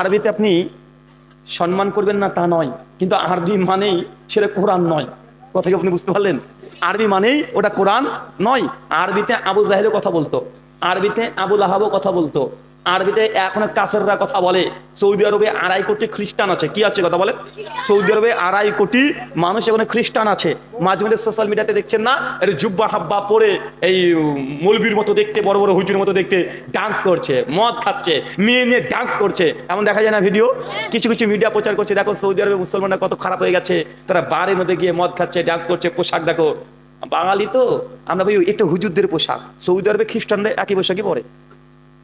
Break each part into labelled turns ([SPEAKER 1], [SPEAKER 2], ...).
[SPEAKER 1] আরবিতে আপনি সম্মান করবেন না তা নয়, কিন্তু আরবি মানেই সেটা কোরআন নয়। কথা কি আপনি বুঝতে পারলেন? আরবি মানেই ওটা কোরআন নয়। আরবিতে আবু জাহেলও কথা বলতো, আরবিতে আবুল আহাবও কথা বলতো। আরবিতে এখন কাফেররা কথা বলে। সৌদি আরবে আড়াই কোটি খ্রিস্টান আছে। কি আছে কথা বলে সৌদি আরবে আড়াই কোটি মানুষ এখানে খ্রিস্টান আছে। মাঝে মাঝে সোশ্যাল মিডিয়াতে দেখছেন না? এর জুব্বা হাব্বা পরে এই মৌলবীর মতো দেখতে, বড় বড় হুজুর মতো দেখতে ডান্স করছে, মদ খাচ্ছে, মেয়ে নিয়ে ডান্স করছে। এমন দেখা যায় না ভিডিও কিছু কিছু মিডিয়া প্রচার করছে। দেখো সৌদি আরবে মুসলমানরা কত খারাপ হয়ে গেছে। তারা বারের মধ্যে গিয়ে মদ খাচ্ছে ডান্স করছে, পোশাক দেখো। বাঙালি তো? আমরা ভাই, একটা হুজুরদের পোশাক। সৌদি আরবে খ্রিস্টানরা একই পোশাকই পরে।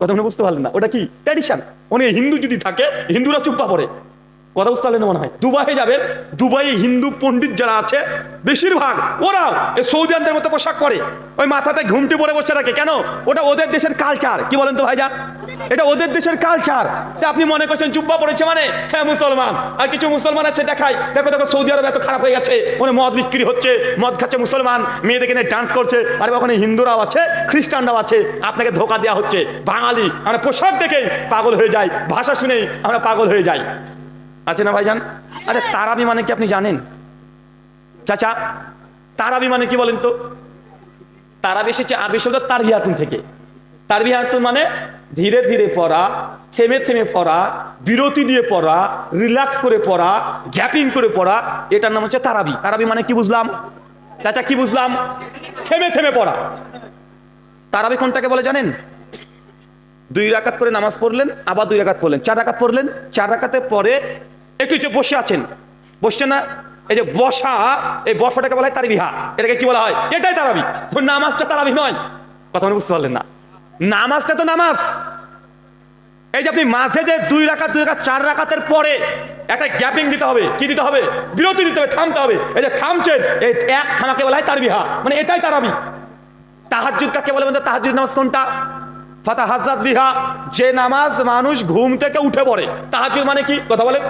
[SPEAKER 1] কথা মনে বুঝতে পারলেন না। ওটা কি? ট্র্যাডিশন অনেক হিন্দু যদি থাকে, হিন্দুরা চুপ্পা পড়ে। কথা বুঝতে পারলেন মনে হয়? দুবাই যাবেন দুবাই হিন্দু পণ্ডিত যারা আছে, বেশিরভাগ ওরাও এই সৌদি আরবের মতো পোশাক করে ওই মাথাতে ঘুমটি পরে বসে রাখে কেন? ওটা ওদের দেশের কালচার কি বলেন তো ভাইজা এটা ওদের দেশের কালচার আপনি মনে করছেন জুব্বা পড়েছে মানে? হ্যাঁ মুসলমান। আর কিছু মুসলমান আছে, দেখাই। দেখো দেখো, সৌদি আরব এত খারাপ হয়ে গেছে। ওখানে মদ বিক্রি হচ্ছে, মদ খাচ্ছে মুসলমান। মেয়েদেরকে নিয়ে ডান্স করছে। আর ওখানে হিন্দুরাও আছে, খ্রিস্টানরাও আছে। আপনাকে ধোকা দেওয়া হচ্ছে। বাঙালি, আমরা পোশাক দেখেই পাগল হয়ে যাই। ভাষা শুনেই আমরা পাগল হয়ে যাই। আছে না ভাইজান? আরে তারাবি মানে কি আপনি জানেন? চাচা, তারাবি মানে কি বলেন তো? তারাবি এসেছে আরবি শব্দ তারবিহাতুন থেকে। তারবিহাতুন মানে ধীরে ধীরে পড়া, থেমে থেমে পড়া, বিরতি দিয়ে পড়া রিল্যাক্স করে পড়া গ্যাপিং করে পড়া, এটার নাম হচ্ছে তারাবি। তারাবি মানে কি বুঝলাম? চাচা, কি বুঝলাম? থেমে থেমে পড়া। তারাবি কোনটাকে বলে জানেন? দুই রাকাত করে নামাজ পড়লেন, আবার দুই রাকাত পড়লেন। চার রাকাত পড়লেন, চার রাকাতে পরে একটু যে বসে আছেন বসছেন না, এই যে বসা, এই বসাটাকে বলা হয় তারাবিহা। এটাকে কি বলা হয়? এটাই তারাবি। নামাজটা তারাবি নয়। কথা বুঝতে পারলেন না। নামাজটা তো নামাজ। এই যে আপনি মাঝে যে দুই রাকাত দুই রাকাত, চার রাকাতের পরে একটা গ্যাপিং দিতে হবে। কি দিতে হবে? বিরতি দিতে হবে, থামতে হবে। এই যে থামছেন, এই এক থামাকে বলা হয় তার বিহা মানে এটাই তারাবি। তাহাজ্জুদ কাকে বলে বলতে তাহাজ্জুদ নামাজ কোনটা? ফাতা হাজাত বিহা। যে নামাজ মানুষ ঘুম থেকে উঠে পড়ে। তাহাজ্জুদ মানে কি? কথা বলে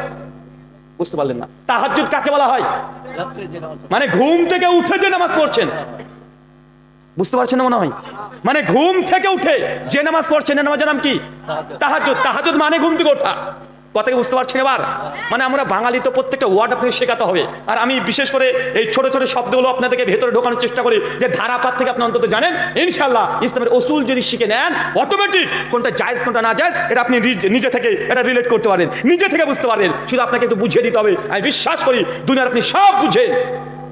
[SPEAKER 1] বুঝতে পারলেন না। তাহাজ্জুদ কাকে বলা হয়? মানে ঘুম থেকে উঠে যে নামাজ পড়ছেন। বুঝতে পারছেন না মনে হয়? মানে ঘুম থেকে উঠে যে নামাজ পড়ছেন এ নামাজের নাম কি? তাহাজ্জুদ। তাহাজ্জুদ। মানে ঘুম থেকে ওঠা। কথা কি বুঝতে পারছেন এবার? মানে আমরা বাঙালি তো প্রত্যেকটা ওয়ার্ড আপনাকে শেখাতে হবে। আর আমি বিশেষ করে এই ছোট ছোট শব্দগুলো আপনাদেরকে ভেতরে ঢোকানোর চেষ্টা করি যে ধারাপাত থেকে আপনি অন্তত জানেন। ইনশাল্লাহ ইসলামের ওসুল যদি শিখে নেন অটোমেটিক কোনটা জায়েজ কোনটা না জায়েজ এটা আপনি নিজে থেকে এটা রিলেট করতে পারেন। নিজে থেকে বুঝতে পারবেন শুধু আপনাকে একটু বুঝিয়ে দিতে হবে। আমি বিশ্বাস করি দুনিয়ার আপনি সব বুঝেন।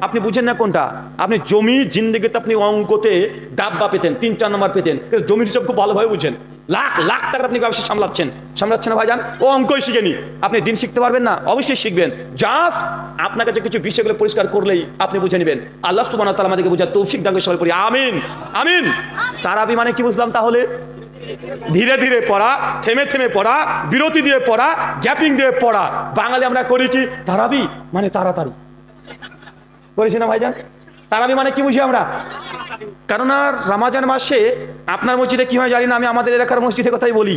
[SPEAKER 1] আপনি বুঝেন না কোনটা? আপনি জমি, জিন্দিগিতে আপনি অঙ্কতে ডাব্বা পেতেন, তিন, চার নম্বর পেতেন। জমির হিসাব খুব ভালোভাবে বুঝেন। লাখ লাখ টাকার আপনি ব্যবসা সামলাচ্ছেন। সামলাচ্ছেন না ভাইজান? ও অঙ্কই শিখেনি আপনি দিন শিখতে পারবেন না, অবশ্যই শিখবেন। জাস্ট আপনার কাছে কিছু বিষয়গুলো পরিষ্কার করলেই আপনি বুঝে নেবেন। আল্লাহ সুবান তালা আমাদেরকে বুঝার তৌফিক দাঙ্গে সবাই করি আমিন আমিন। তারাবি মানে কি বুঝলাম তাহলে? ধীরে ধীরে পড়া, থেমে থেমে পড়া, বিরতি দিয়ে পড়া গ্যাপিং দিয়ে পড়া। বাঙালি আমরা করি কি? তারাবি মানে তাড়াতাড়ি। করেছি না ভাইজান? তারাবি মানে কি বুঝি আমরা? আর রামাজান মাসে আপনার মসজিদে কি হয় জানি না, আমি আমাদের এলাকার মসজিদের কথাই বলি।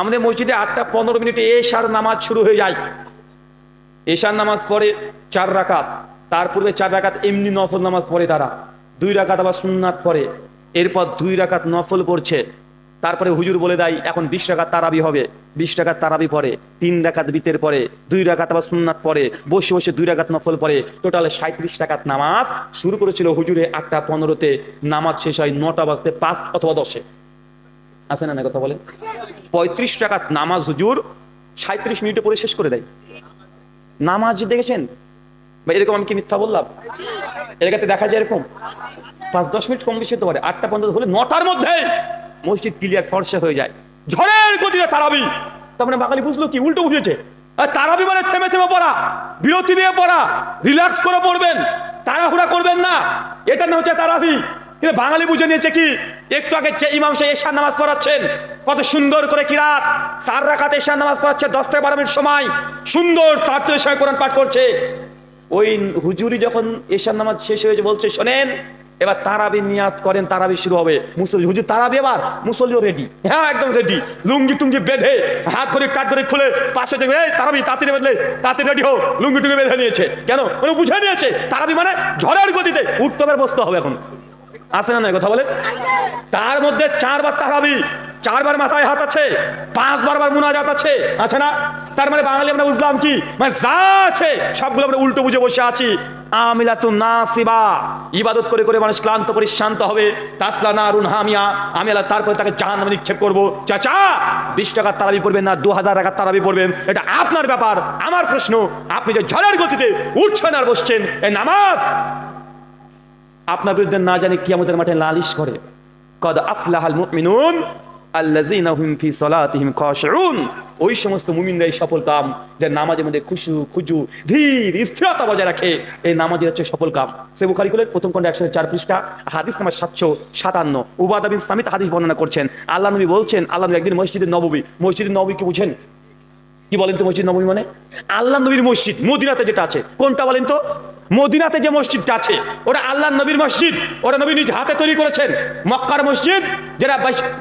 [SPEAKER 1] আমাদের মসজিদে আটটা পনেরো মিনিটে এশার নামাজ শুরু হয়ে যায়। এশার নামাজ পড়ে চার রাকাত, তার পূর্বে চার রাকাত, এমনি নফল নামাজ পড়ে তারা। দুই রাকাত আবার সুন্নাত পড়ে। এরপর দুই রাকাত নফল পড়ছে। তারপরে হুজুর বলে দেয়, এখন বিশ টাকার তারাবি হবে। বিশ টাকার তারাবি পরে, তিন রাকাত বিতের পরে, দুই রাকাত আবার সুন্নাত পরে, বসে বসে দুই রাকাত নফল পরে টোটালে সাঁত্রিশ টাকাত নামাজ শুরু করেছিল হুজুরে আটটা পনেরোতে। নামাজ শেষ হয় নটা বাজতে পাঁচ অথবা দশে। আছে না না কথা বলে? পঁয়ত্রিশ টাকার নামাজ হুজুর সাঁত্রিশ মিনিটে পরে শেষ করে দেয়। নামাজ দেখেছেন? বা এরকম আমি কি মিথ্যা বললাম? এলাকাতে দেখা যায় এরকম? পাঁচ দশ মিনিট কম বেশি হতে পারে। আটটা পর্যন্ত হলে নটার মধ্যে মসজিদ ক্লিয়ার ফর্সা হয়ে যায়। ঝড়ের গতিতে তারাবি। তার মানে বাঙালি বুঝলো কি? উল্টো বুঝেছে তারাবি মানে থেমে থেমে পড়া। বিরতি নিয়ে পড়া। রিল্যাক্স করে পড়বেন। তাড়াহুড়া করবেন না। এটা না হচ্ছে তারাবি। কিন্তু বাঙালি বুঝে নিয়েছে কি? একটু আগে যে ইমাম সাহেব এশার নামাজ পড়াচ্ছেন, কত সুন্দর করে কিরাত। চার রাখাতে এশার নামাজ পড়াচ্ছে দশ থেকে বারো মিনিট সময়। সুন্দর তার সময় কোরআন পাঠ করছে। ওই হুজুরি যখন এশার নামাজ শেষ হয়েছে বলছে, শোনেন এবার তারাবি নিয়াত করেন, তারাবি শুরু হবে। মুসল্লি, হুজুর, তারাবি এবার? মুসল্লিও রেডি হ্যাঁ একদম রেডি লুঙ্গি টুঙ্গি বেঁধে হাত করে কাট করে খুলে পাশে যাবে এই তারাবি তাড়াতাড়ি বেঁধলে তাড়াতাড়ি রেডি হোক। লুঙ্গি টুঙ্গি বেঁধে নিয়েছে। কেন? কোনো বুঝে নিয়েছে? তারাবি মানে ঝড়ের গতিতে। উঠতে হবে বসতে হবে এখন। আসে না না কথা বলে? তার মধ্যে চারবার তারাবি। চারবার মাথায় হাত আছে, পাঁচবার বার মুনাজাত আছে। আছে না? তার মানে বাঙালি আমরা বুঝলাম কি? মানে যা আছে, সবগুলো আমরা উল্টো বুঝে বসে আছি। আমিলাতু নাসিবা। ইবাদত করে করে মানুষ ক্লান্ত, পরিশ্রান্ত হবে। তাসলা না আরুন হামিয়া। আমি আল্লাহ তারপরে তাকে জাহান্নামে নিক্ষেপ করব। চাচা, বিশ টাকার তারাবি পড়বেন না, দু হাজার টাকার তারাবি পড়বেন। এটা আপনার ব্যাপার, আমার প্রশ্ন। আপনি যে ঝড়ের গতিতে উঠছেন আর বসছেন এই নামাজ! আপনার বিরুদ্ধে না জানি কিয়ামতের মাঠে লালিশ করে। কদ আফলাহাল মুমিনুন ওই সমস্ত মুমিনরাই সফল কাম নামাজের মধ্যে খুশু, খুজু, ধীর, স্থিরতা বজায় রাখে, এই নামাজের হচ্ছে সফল কাম। সে বুখারি প্রথম খণ্ডে একশো চার পৃষ্ঠা, হাদিস সাতশো সাতান্ন। উবাদ সামিত হাদিস বর্ণনা করছেন। আল্লাহ নবী বলছেন, আল্লাহ নবী একদিন মসজিদে নবী মসজিদে নবী কি বুঝেন। কি বলেন তো মসজিদ নবী মানে? আল্লাহ নবীর মসজিদ, মদিনাতে যেটা আছে, কোনটা বলেন তো? মদিনাতে যে মসজিদটা আছে, ওটা আল্লাহ নবীর মসজিদ, ওরা নবী নিজ হাতে তৈরি করেছেন। মক্কার মসজিদ, যেটা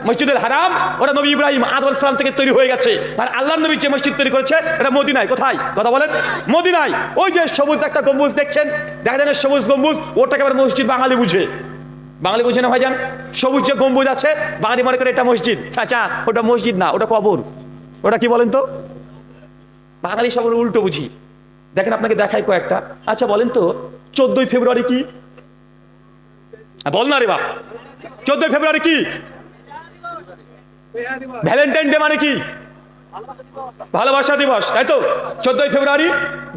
[SPEAKER 1] মসজিদুল হারাম, ওরা নবী ইব্রাহিম আদর সালাম থেকে তৈরি হয়ে গেছে। আর আল্লাহ নবীর যে মসজিদ তৈরি করেছে, এটা মদিনায়, কোথায়? কথা বলেন। মদিনায়। ওই যে সবুজ একটা গম্বুজ দেখছেন? দেখা যায় সবুজ গম্বুজ? ওটাকে আবার মসজিদ বাঙালি বুঝে। বাঙালি বুঝে না ভাইজান? সবুজ যে গম্বুজ আছে, বাঙালি মনে করে এটা মসজিদ। চাচা ওটা মসজিদ না, ওটা কবর। ওটা কি বলেন তো? বাঙালি সব উল্টো বুঝি। দেখেন আপনাকে দেখাই কয়েকটা। আচ্ছা বলেন তো, চোদ্দই ফেব্রুয়ারি কি? বল না রে বাপ। চোদ্দই ফেব্রুয়ারি কি? ভ্যালেন্টাইন ডে মানে কি? ভালোবাসা দিবস, তাই তো? চোদ্দই ফেব্রুয়ারি,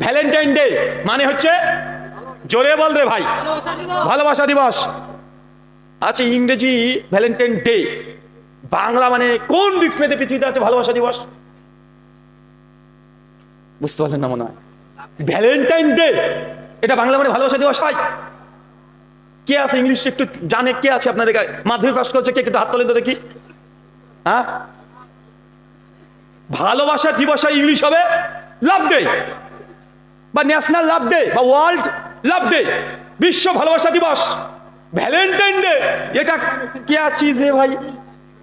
[SPEAKER 1] ভ্যালেন্টাইন ডে মানে হচ্ছে, জোরে বল রে ভাই। ভালোবাসা দিবস। আচ্ছা ইংরেজি ভ্যালেন্টাইন ডে, বাংলা মানে কোন ডিকশনারিতে পৃথিবীতে আছে ভালোবাসা দিবস? বুঝতে পারলেন না মনে হয় ভ্যালেন্টাইন ডে এটা বাংলা মানে ভালোবাসা দিবস হয় কে আছে ইংলিশ একটু জানে কে আছে আপনাদের? মাধ্যমিক পাস করছে, কে একটু হাত তোলেন তো দেখি। হ্যাঁ? ভালোবাসা দিবস ইংলিশ হবে লাভ ডে বা ন্যাশনাল লাভ ডে বা ওয়ার্ল্ড লাভ ডে বিশ্ব ভালোবাসা দিবস! ভ্যালেন্টাইন ডে এটা কে চিজ হে ভাই?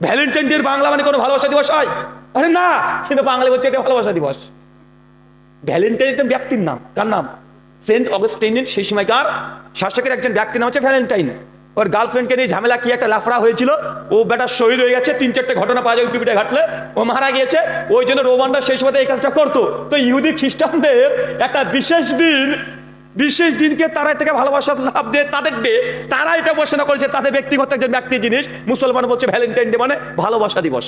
[SPEAKER 1] ভ্যালেন্টাইন ডে বাংলা মানে কোনো ভালোবাসা দিবস হয় আরে না! কিন্তু বাংলা হচ্ছে এটা ভালোবাসা দিবস। ভ্যালেন্টাইন একটা ব্যক্তির নাম। কার নাম? সেন্ট অগস্টিনের সেই সময়কার শাসকের একজন ব্যক্তির নাম হচ্ছে ভ্যালেন্টাইন। ওর গার্লফ্রেন্ডকে নিয়ে ঝামেলা, কি একটা লাফড়া হয়েছিল, ও বেটা শহীদ হয়ে গেছে, তিন চারটে ঘটনা পাওয়া যায় পিপিটা ঘাটলে। ও মারা গিয়েছে, ওই জন্য রোমানরা সেই সময় এই কাজটা করতো। তো ইহুদি খ্রিস্টানদের একটা বিশেষ দিন, বিশেষ দিনকে তারা এটাকে ভালোবাসার লাভ দিয়ে, তাদের ডে তারা এটা ঘোষণা করেছে, তাদের ব্যক্তিগত একজন ব্যক্তি জিনিস, মুসলমান বলছে ভ্যালেন্টাইন ডে মানে ভালোবাসা দিবস।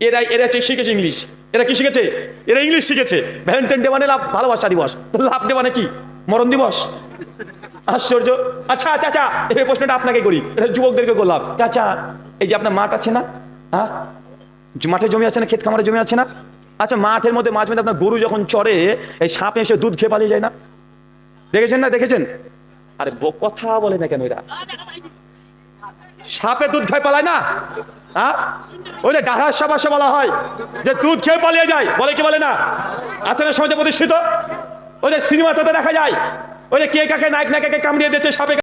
[SPEAKER 1] এরা এরা শিখেছে ইংলিশ এরা কি শিখেছে? এরা ইংলিশ শিখেছে। ভ্যালেন্টাইন ডে মানে লাভ, ভালোবাসা দিবস। তো লাভ ডে মানে কি? মরণ দিবস। আশ্চর্য। আচ্ছা আচ্ছা আচ্ছা এই প্রশ্নটা আপনাকে করি। এটা যুবকদেরকে করলাম। চাচা, এই যে আপনার মাঠ আছে না? হ্যাঁ? মাঠে জমি আছে না, ক্ষেত খামারে জমি আছে না? আচ্ছা মাঠের মধ্যে মাঝে মধ্যে আপনার গরু যখন চড়ে, এই সাপ এসে দুধ খেয়ে পালিয়ে যায় না? দেখেছেন না, দেখেছেন? আরে কথা বলে না কেন এরা? সাপে দুধ খেয়ে, পালায় না? হ্যাঁ? বলা হয় যে খেয়ে পালিয়ে যায়। বলে কি বলে না? প্রতিষ্ঠিত? ওই যে সিনেমাতে দেখা যায়। ওই যে কে কাকে নায়ক নায়িকাকে কামড়িয়ে দিয়েছে, সাপে